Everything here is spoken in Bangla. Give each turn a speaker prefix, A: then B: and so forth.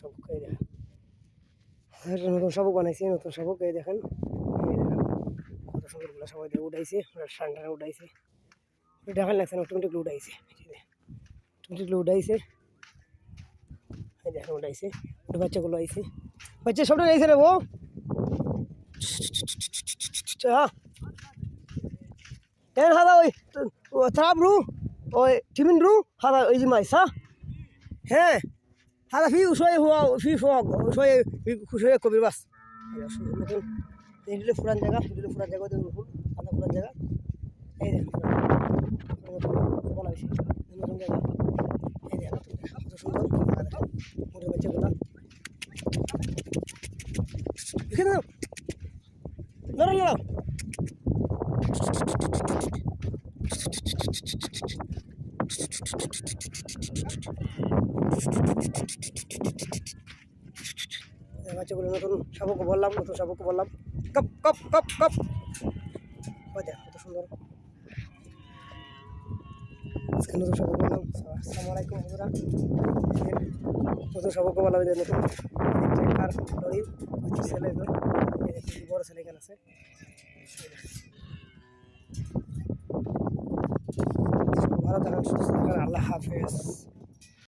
A: শাবক, এই দেখেন। নতুন শাবক বানাইছি নতুন শাবক, এই দেখেন। কত সুন্দরগুলো সবাই দিয়ে উঠাইছে টান টানে উঠাইছে। দেখান লাগছে না অটোমেটিকলি উঠাইছে। অটোমেটিকলি উঠাইছে। দেখেন, উঠাইছে। ওটা বাচ্চাগুলো আইছে। বাচ্চা সবটা আইছে রে বউ। হ্যাঁ ওই থাপ ওই টিমিন রু, হাদা ওই যে মাইসা। হ্যাঁ। হাদা ফি উসয়ে হুয়া, ফি ফক উসয়ে উসয়ে কবির বাস। নতুন। এগুলো ফুরান জায়গা এগুলো ফুরান জায়গা ফুল হাদা ফুরান জায়গা। এই দেখুন বলা নতুন জায়গা। এই দেখুন কত সুন্দর। বাচ্চাগুলো নতুন শাবকও বললাম, নতুন শাবকও বললাম। কপ কপ কপ কপ। দেখ, কত সুন্দর। আজকে নতুন শাবক বললাম। আসসালামু আলাইকুম বন্ধুরা। নতুন শাবকও বললাম, যে নতুন লরি হচ্ছে ছেলে বড় ছেলে এখানে আছে। ভালো থাকেন, সুস্থ থাকেন। আল্লাহ হাফেজ।